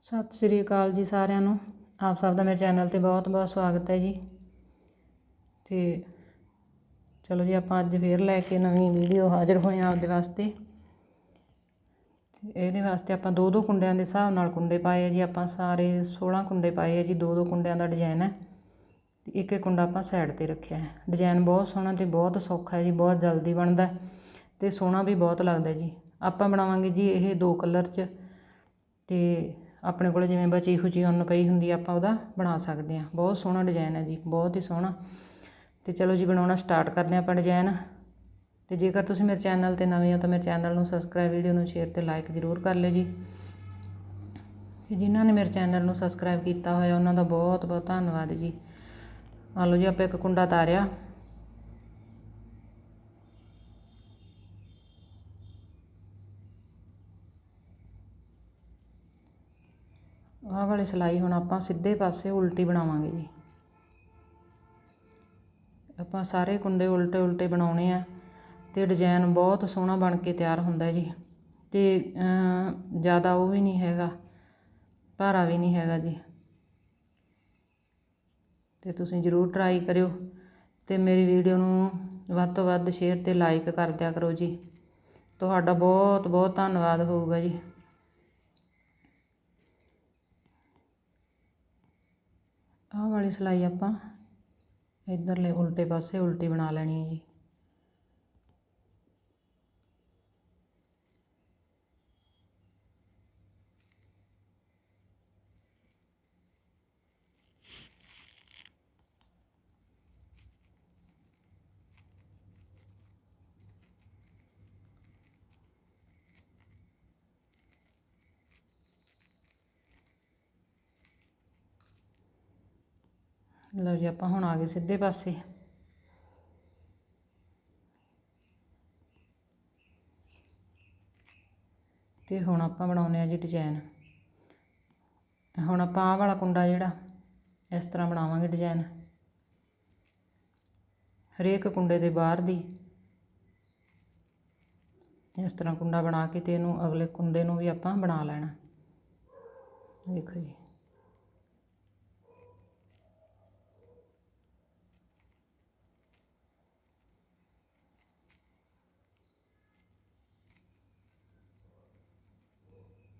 ਸਤਿ ਸ੍ਰੀ ਅਕਾਲ ਜੀ ਸਾਰਿਆਂ ਨੂੰ। ਆਪ ਸਭ ਦਾ ਮੇਰੇ ਚੈਨਲ ਤੇ ਬਹੁਤ-ਬਹੁਤ ਸਵਾਗਤ ਹੈ ਜੀ। ਤੇ ਚਲੋ ਜੀ, ਆਪਾਂ ਅੱਜ ਫੇਰ ਲੈ ਕੇ ਨਵੀਂ ਵੀਡੀਓ ਹਾਜ਼ਰ ਹੋਏ ਆਂ ਆਪਦੇ ਵਾਸਤੇ। ਇਹਦੇ ਵਾਸਤੇ ਆਪਾਂ ਦੋ ਦੋ ਕੁੰਡਿਆਂ ਦੇ ਹਿਸਾਬ ਨਾਲ ਕੁੰਡੇ ਪਾਏ ਆ ਜੀ। ਆਪਾਂ ਸਾਰੇ 16 ਕੁੰਡੇ ਪਾਏ ਆ ਜੀ। ਦੋ ਦੋ ਕੁੰਡਿਆਂ ਦਾ ਡਿਜ਼ਾਈਨ ਹੈ। ਤੇ ਇੱਕ ਇੱਕ ਕੁੰਡਾ ਆਪਾਂ ਸਾਈਡ ਤੇ ਰੱਖਿਆ ਹੈ। ਡਿਜ਼ਾਈਨ ਬਹੁਤ ਸੋਹਣਾ ਤੇ ਬਹੁਤ ਸੌਖਾ ਹੈ ਜੀ। ਬਹੁਤ ਜਲਦੀ ਬਣਦਾ ਹੈ ਤੇ ਸੋਹਣਾ ਵੀ ਬਹੁਤ ਲੱਗਦਾ ਜੀ। ਆਪਾਂ ਬਣਾਵਾਂਗੇ ਜੀ ਇਹ ਦੋ ਕਲਰ 'ਚ ਤੇ ਆਪਣੇ ਕੋਲ ਜਿਵੇਂ ਬਚੀ ਖੁਚੀ ਉੱਨ ਪਈ ਹੁੰਦੀ ਆਪਾਂ ਉਹਦਾ ਬਣਾ ਸਕਦੇ ਹਾਂ। ਬਹੁਤ ਸੋਹਣਾ ਡਿਜ਼ਾਈਨ ਹੈ ਜੀ, ਬਹੁਤ ਹੀ ਸੋਹਣਾ। ਤੇ ਚਲੋ ਜੀ, ਬਣਾਉਣਾ ਸਟਾਰਟ ਕਰਦੇ ਹਾਂ ਆਪਾਂ ਡਿਜ਼ਾਈਨ ਤੇ ਜੇਕਰ ਤੁਸੀਂ ਮੇਰੇ ਚੈਨਲ ਤੇ ਨਵੇਂ ਹੋ ਤਾਂ ਮੇਰੇ ਚੈਨਲ ਨੂੰ ਸਬਸਕ੍ਰਾਈਬ ਵੀਡੀਓ ਨੂੰ ਸ਼ੇਅਰ ਤੇ ਲਾਈਕ ਜ਼ਰੂਰ ਕਰ ਲਿਓ ਜੀ। ਤੇ ਜਿਨ੍ਹਾਂ ਨੇ ਮੇਰੇ ਚੈਨਲ ਨੂੰ ਸਬਸਕ੍ਰਾਈਬ ਕੀਤਾ ਹੋਇਆ, ਉਹਨਾਂ ਦਾ ਬਹੁਤ ਬਹੁਤ ਧੰਨਵਾਦ ਜੀ। ਮੰਨ ਲਓ ਜੀ, ਆਪਾਂ ਇੱਕ ਕੁੰਡਾ ਤਾਰਿਆ। ਆਹ ਵਾਲੀ ਸਿਲਾਈ ਹੁਣ ਆਪਾਂ ਸਿੱਧੇ ਪਾਸੇ ਉਲਟੀ ਬਣਾਵਾਂਗੇ ਜੀ। ਆਪਾਂ ਸਾਰੇ ਕੁੰਡੇ ਉਲਟੇ ਉਲਟੇ ਬਣਾਉਣੇ ਆ ਤੇ ਡਿਜ਼ਾਈਨ ਬਹੁਤ ਸੋਹਣਾ ਬਣ ਕੇ ਤਿਆਰ ਹੁੰਦਾ ਜੀ। ਤੇ ਜ਼ਿਆਦਾ ਉਹ ਵੀ ਨਹੀਂ ਹੈਗਾ, ਭਾਰਾ ਵੀ ਨਹੀਂ ਹੈਗਾ ਜੀ। ਤੇ ਤੁਸੀਂ ਜ਼ਰੂਰ ਟਰਾਈ ਕਰਿਓ ਤੇ ਮੇਰੀ ਵੀਡੀਓ ਨੂੰ ਵੱਧ ਤੋਂ ਵੱਧ ਸ਼ੇਅਰ ਤੇ ਲਾਈਕ ਕਰ ਦਿਆ ਕਰੋ ਜੀ। ਤੁਹਾਡਾ ਬਹੁਤ ਬਹੁਤ ਧੰਨਵਾਦ ਹੋਊਗਾ ਜੀ। ਆਹ ਵਾਲੀ ਸਿਲਾਈ ਆਪਾਂ ਇੱਧਰਲੇ ਉਲਟੇ ਪਾਸੇ ਉਲਟੀ ਬਣਾ ਲੈਣੀ ਹੈ ਜੀ। ਲਓ ਜੀ, ਆਪਾਂ ਹੁਣ ਆ ਗਏ ਸਿੱਧੇ ਪਾਸੇ। ਤੇ ਹੁਣ ਆਪਾਂ ਬਣਾਉਨੇ ਆ ਜੀ ਡਿਜ਼ਾਈਨ ਹੁਣ ਆਪਾਂ ਆਹ ਵਾਲਾ ਕੁੰਡਾ ਜਿਹੜਾ, ਇਸ ਤਰ੍ਹਾਂ ਬਣਾਵਾਂਗੇ ਡਿਜ਼ਾਈਨ ਹਰੇਕ ਕੁੰਡੇ ਦੇ ਬਾਹਰ ਦੀ ਇਸ ਤਰ੍ਹਾਂ ਕੁੰਡਾ ਬਣਾ ਕੇ ਤੇ ਇਹਨੂੰ ਅਗਲੇ ਕੁੰਡੇ ਨੂੰ ਵੀ ਆਪਾਂ ਬਣਾ ਲੈਣਾ। ਦੇਖੋ ਜੀ।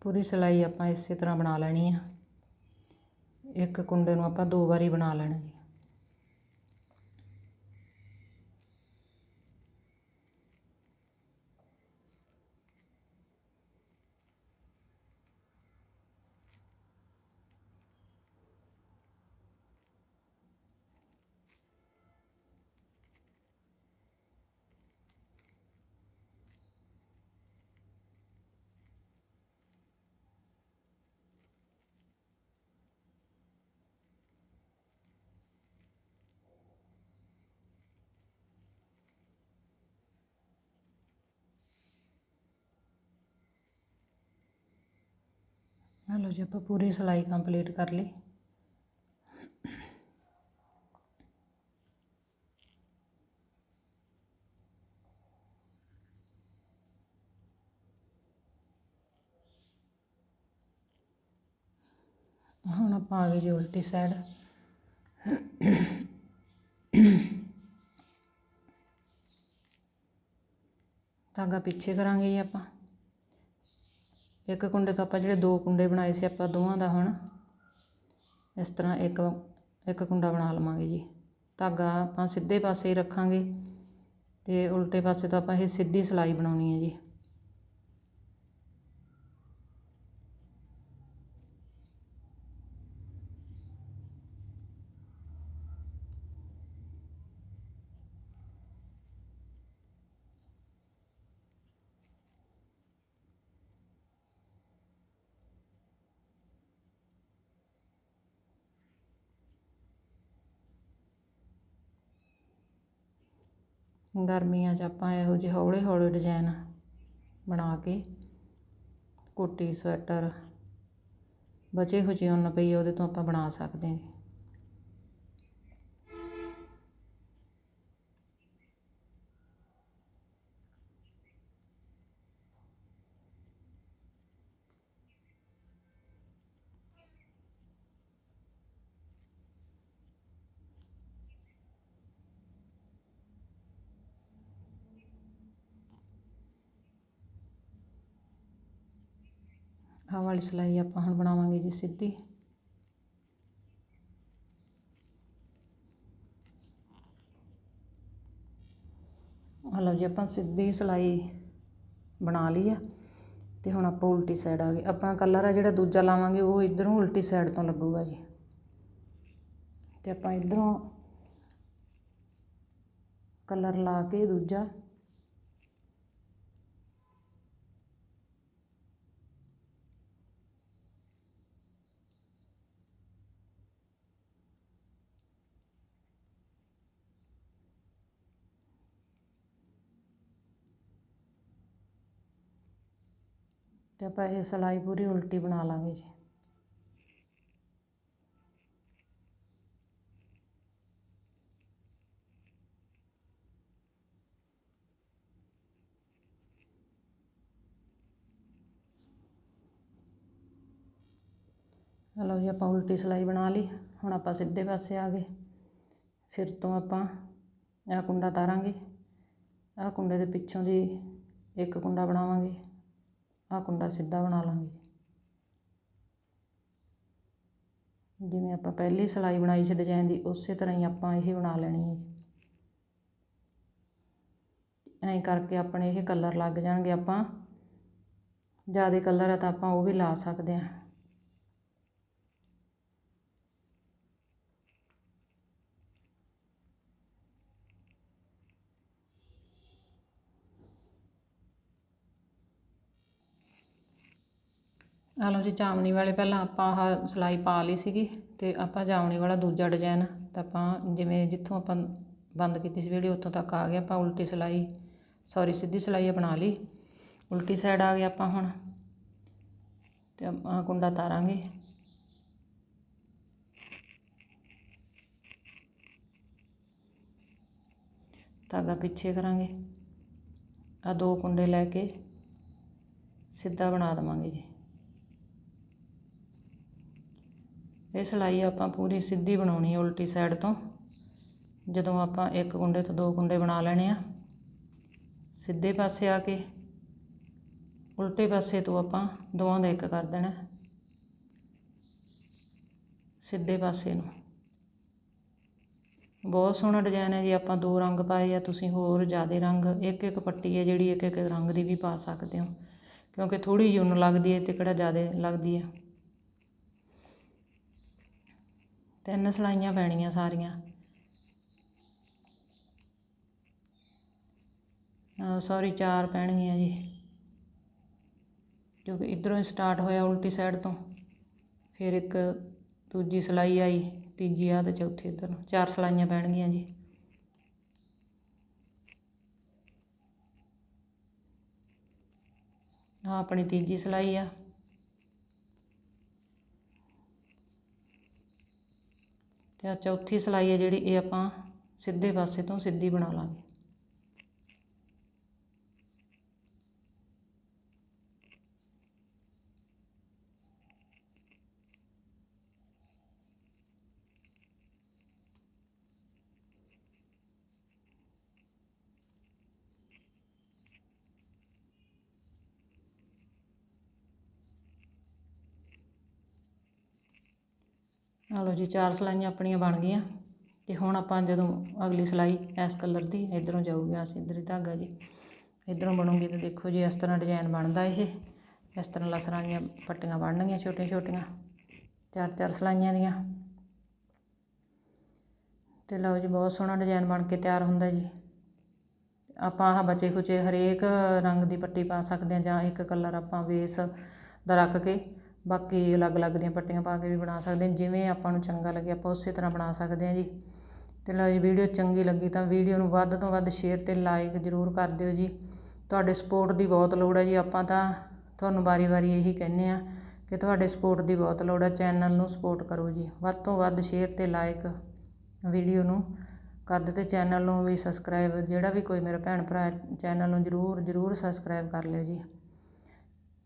ਪੂਰੀ ਸਿਲਾਈ ਆਪਾਂ ਇਸੇ ਤਰ੍ਹਾਂ ਬਣਾ ਲੈਣੀ ਆ। ਇੱਕ ਕੁੰਡੇ ਨੂੰ ਆਪਾਂ ਦੋ ਵਾਰੀ ਬਣਾ ਲੈਣਾ ਜੀ। ਲਓ ਜੀ, ਆਪਾਂ ਪੂਰੀ ਸਿਲਾਈ ਕੰਪਲੀਟ ਕਰ ਲਈ। ਹੁਣ ਆਪਾਂ ਆ ਗਏ ਜੀ ਉਲਟੀ ਸਾਈਡ ਧਾਗਾ ਪਿੱਛੇ ਕਰਾਂਗੇ ਜੀ ਆਪਾਂ। ਇੱਕ ਕੁੰਡੇ ਤੋਂ ਆਪਾਂ ਜਿਹੜੇ ਦੋ ਕੁੰਡੇ ਬਣਾਏ ਸੀ ਆਪਾਂ ਦੋਵਾਂ ਦਾ ਹੁਣ, ਇਸ ਤਰ੍ਹਾਂ ਇੱਕ ਇੱਕ ਕੁੰਡਾ ਬਣਾ ਲਵਾਂਗੇ ਜੀ। ਧਾਗਾ ਆਪਾਂ ਸਿੱਧੇ ਪਾਸੇ ਹੀ ਰੱਖਾਂਗੇ ਤੇ ਉਲਟੇ ਪਾਸੇ ਤੋਂ ਆਪਾਂ ਇਹ ਸਿੱਧੀ ਸਿਲਾਈ ਬਣਾਉਣੀ ਹੈ ਜੀ। ਗਰਮੀਆਂ 'ਚ ਆਪਾਂ ਇਹੋ ਜਿਹੇ ਹੌਲੇ ਹੌਲੇ ਡਿਜ਼ਾਇਨ ਬਣਾ ਕੇ ਕੋਟੀ, ਸਵੈਟਰ ਬਚੇ ਖੁਚੇ ਉੱਨ ਪਈ ਉਹਦੇ ਤੋਂ ਆਪਾਂ ਬਣਾ ਸਕਦੇ ਆਹ ਵਾਲੀ ਸਿਲਾਈ ਆਪਾਂ ਹੁਣ ਬਣਾਵਾਂਗੇ ਜੀ ਸਿੱਧੀ। ਆਹ ਲਓ ਜੀ ਆਪਾਂ ਸਿੱਧੀ ਸਿਲਾਈ ਬਣਾ ਲਈ ਆ। ਤੇ ਹੁਣ ਆਪਾਂ ਉਲਟੀ ਸਾਈਡ ਆ ਗਏ। ਆਪਣਾ ਕਲਰ ਆ ਜਿਹੜਾ ਦੂਜਾ ਲਾਵਾਂਗੇ, ਉਹ ਇਧਰੋਂ ਉਲਟੀ ਸਾਈਡ ਤੋਂ ਲੱਗੂਗਾ ਜੀ। ਤੇ ਆਪਾਂ ਇਧਰੋਂ ਕਲਰ ਲਾ ਕੇ ਦੂਜਾ ਤੇ ਆਪਾਂ ਇਹ ਸਿਲਾਈ ਪੂਰੀ ਉਲਟੀ ਬਣਾ ਲਾਂਗੇ ਜੀ। ਲਓ ਜੀ, ਆਪਾਂ ਉਲਟੀ ਸਿਲਾਈ ਬਣਾ ਲਈ। ਹੁਣ ਆਪਾਂ ਸਿੱਧੇ ਪਾਸੇ ਆ ਗਏ। ਫਿਰ ਤੋਂ ਆਪਾਂ ਇਹ ਕੁੰਡਾ ਤਾਰਾਂਗੇ। ਆਹ ਕੁੰਡੇ ਦੇ ਪਿੱਛੋਂ ਦੀ ਇੱਕ ਕੁੰਡਾ ਬਣਾਵਾਂਗੇ। ਆਹ ਕੁੰਡਾ ਸਿੱਧਾ ਬਣਾ ਲਾਂਗੇ ਜਿਵੇਂ ਆਪਾਂ ਪਹਿਲੀ ਸਿਲਾਈ ਬਣਾਈ ਸੀ ਡਿਜ਼ਾਈਨ ਦੀ, ਉਸੇ ਤਰ੍ਹਾਂ ਹੀ ਆਪਾਂ ਇਹ ਬਣਾ ਲੈਣੀ ਹੈ ਜੀ। ਐਂ ਕਰਕੇ ਆਪਣੇ ਇਹ ਕਲਰ ਲੱਗ ਜਾਣਗੇ ਆਪਾਂ। ਜ਼ਿਆਦਾ ਕਲਰ ਹੈ ਤਾਂ ਆਪਾਂ ਉਹ ਵੀ ਲਾ ਸਕਦੇ ਹਾਂ। ਆ ਲਓ ਜੀ, ਜਾਮਣੀ ਵਾਲੇ ਪਹਿਲਾਂ ਆਪਾਂ ਆਹ ਸਿਲਾਈ ਪਾ ਲਈ ਸੀਗੀ ਤੇ ਆਪਾਂ ਜਾਮਣੀ ਵਾਲਾ ਦੂਜਾ ਡਿਜ਼ਾਈਨ ਤਾਂ ਆਪਾਂ ਜਿਵੇਂ ਜਿੱਥੋਂ ਆਪਾਂ ਬੰਦ ਕੀਤੀ ਸੀ ਵੀਡੀਓ ਉੱਥੋਂ ਤੱਕ ਆ ਗਿਆ ਆਪਾਂ ਉਲਟੀ ਸਿਲਾਈ ਸੌਰੀ ਸਿੱਧੀ ਸਿਲਾਈ ਬਣਾ ਲਈ। ਉਲਟੀ ਸਾਈਡ ਆ ਗਿਆ ਆਪਾਂ ਹੁਣ ਤੇ ਆਪਾਂ ਕੁੰਡਾ ਤਾਰਾਂਗੇ। ਧਾਗਾ ਪਿੱਛੇ ਕਰਾਂਗੇ। ਆ ਦੋ ਕੁੰਡੇ ਲੈ ਕੇ ਸਿੱਧਾ ਬਣਾ ਦਵਾਂਗੇ ਜੀ। ਇਹ ਸਿਲਾਈ ਆਪਾਂ ਪੂਰੀ ਸਿੱਧੀ ਬਣਾਉਣੀ ਹੈ ਉਲਟੀ ਸਾਈਡ ਤੋਂ। ਜਦੋਂ ਆਪਾਂ ਇੱਕ ਕੁੰਡੇ ਤੋਂ ਦੋ ਕੁੰਡੇ ਬਣਾ ਲੈਣੇ ਆ, ਸਿੱਧੇ ਪਾਸੇ ਆ ਕੇ ਉਲਟੇ ਪਾਸੇ ਤੋਂ ਆਪਾਂ ਦੋਵਾਂ ਦਾ ਇੱਕ ਕਰ ਦੇਣਾ ਸਿੱਧੇ ਪਾਸੇ ਨੂੰ। ਬਹੁਤ ਸੋਹਣਾ ਡਿਜ਼ਾਈਨ ਹੈ ਜੀ, ਆਪਾਂ ਦੋ ਰੰਗ ਪਾਏ ਆ, ਤੁਸੀਂ ਹੋਰ ਜ਼ਿਆਦਾ ਰੰਗ, ਇੱਕ ਇੱਕ ਪੱਟੀ ਹੈ ਜਿਹੜੀ ਇੱਕ ਇੱਕ ਰੰਗ ਦੀ ਵੀ ਪਾ ਸਕਦੇ ਹੋ, ਕਿਉਂਕਿ ਥੋੜੀ ਯੂਨ ਲੱਗਦੀ ਹੈ ਤੇ ਕਿਹੜਾ ਜ਼ਿਆਦਾ ਲੱਗਦੀ ਹੈ। ਤਿੰਨ ਸਲਾਈਆਂ ਪੈਣੀਆਂ ਸਾਰੀਆਂ। ਸੌਰੀ ਚਾਰ ਪੈਣਗੀਆਂ ਜੀ। ਕਿਉਂਕਿ ਇਧਰੋਂ ਹੀ ਸਟਾਰਟ ਹੋਇਆ ਉਲਟੀ ਸਾਈਡ ਤੋਂ। ਫਿਰ ਇੱਕ ਦੂਜੀ ਸਲਾਈ ਆਈ, ਤੀਜੀ ਆ ਤੇ ਚੌਥੀ ਇਧਰ। ਨੂੰ ਚਾਰ ਸਲਾਈਆਂ ਪੈਣਗੀਆਂ ਜੀ। ਆ ਆਪਣੀ ਤੀਜੀ ਸਲਾਈ ਆ। ਤੇ ਆ ਚੌਥੀ ਸਲਾਈ ਹੈ ਜਿਹੜੀ ਇਹ ਆਪਾਂ ਸਿੱਧੇ ਪਾਸੇ ਤੋਂ ਸਿੱਧੀ ਬਣਾ ਲਾਂਗੇ। ਆ ਲਓ ਜੀ, ਚਾਰ ਸਲਾਈਆਂ ਆਪਣੀਆਂ ਬਣ ਗਈਆਂ ਤੇ ਹੁਣ ਆਪਾਂ ਜਦੋਂ ਅਗਲੀ ਸਲਾਈ ਇਸ ਕਲਰ ਦੀ ਇਧਰੋਂ ਜਾਊਗੀ ਆ ਸਿੱਧਰੀ ਧਾਗਾ ਜੀ। ਇਧਰੋਂ ਬਣੂਗੀ ਤਾਂ ਦੇਖੋ ਜੀ, ਇਸ ਤਰ੍ਹਾਂ ਡਿਜ਼ਾਈਨ ਬਣਦਾ ਇਹ। ਇਸ ਤਰ੍ਹਾਂ ਲਸਰਾਂ ਦੀਆਂ ਪੱਟੀਆਂ ਬਣਨਗੀਆਂ ਛੋਟੀਆਂ ਛੋਟੀਆਂ ਚਾਰ ਚਾਰ ਸਲਾਈਆਂ ਦੀਆਂ। ਤੇ ਲਓ ਜੀ, ਬਹੁਤ ਸੋਹਣਾ ਡਿਜ਼ਾਈਨ ਬਣ ਕੇ ਤਿਆਰ ਹੁੰਦਾ ਜੀ। ਆਪਾਂ ਆਹ ਬਚੇ ਖੁਚੇ ਹਰੇਕ ਰੰਗ ਦੀ ਪੱਟੀ ਪਾ ਸਕਦੇ ਹਾਂ ਜਾਂ ਇੱਕ ਕਲਰ ਆਪਾਂ ਬੇਸ ਦਾ ਰੱਖ ਕੇ ਬਾਕੀ ਅਲੱਗ-ਅਲੱਗ ਦੀਆਂ ਪੱਟੀਆਂ ਪਾ ਕੇ ਵੀ ਬਣਾ ਸਕਦੇ ਹਾਂ, ਜਿਵੇਂ ਆਪਾਂ ਨੂੰ ਚੰਗਾ ਲੱਗੇ, ਆਪਾਂ ਉਸੇ ਤਰ੍ਹਾਂ ਬਣਾ ਸਕਦੇ ਹਾਂ ਜੀ। ਤੇ ਲਓ ਜੀ, ਵੀਡੀਓ ਚੰਗੀ ਲੱਗੀ ਤਾਂ ਵੀਡੀਓ ਨੂੰ ਵੱਧ ਤੋਂ ਵੱਧ ਸ਼ੇਅਰ ਤੇ ਲਾਈਕ ਜ਼ਰੂਰ ਕਰ ਦਿਓ ਜੀ। ਤੁਹਾਡੇ ਸਪੋਰਟ ਦੀ ਬਹੁਤ ਲੋੜ ਹੈ ਜੀ, ਆਪਾਂ ਤਾਂ ਤੁਹਾਨੂੰ ਵਾਰੀ-ਵਾਰੀ ਇਹੀ ਕਹਿੰਨੇ ਆ ਕਿ ਤੁਹਾਡੇ ਸਪੋਰਟ ਦੀ ਬਹੁਤ ਲੋੜ ਹੈ ਚੈਨਲ ਨੂੰ ਸਪੋਰਟ ਕਰੋ ਜੀ। ਵੱਧ ਤੋਂ ਵੱਧ ਸ਼ੇਅਰ ਤੇ ਲਾਈਕ ਵੀਡੀਓ ਨੂੰ ਕਰ ਦਿਓ ਤੇ ਚੈਨਲ ਨੂੰ ਵੀ ਸਬਸਕ੍ਰਾਈਬ ਜਿਹੜਾ ਵੀ ਕੋਈ ਮੇਰਾ ਭੈਣ ਭਰਾ ਚੈਨਲ ਨੂੰ ਜ਼ਰੂਰ ਜ਼ਰੂਰ ਸਬਸਕ੍ਰਾਈਬ ਕਰ ਲਿਓ ਜੀ।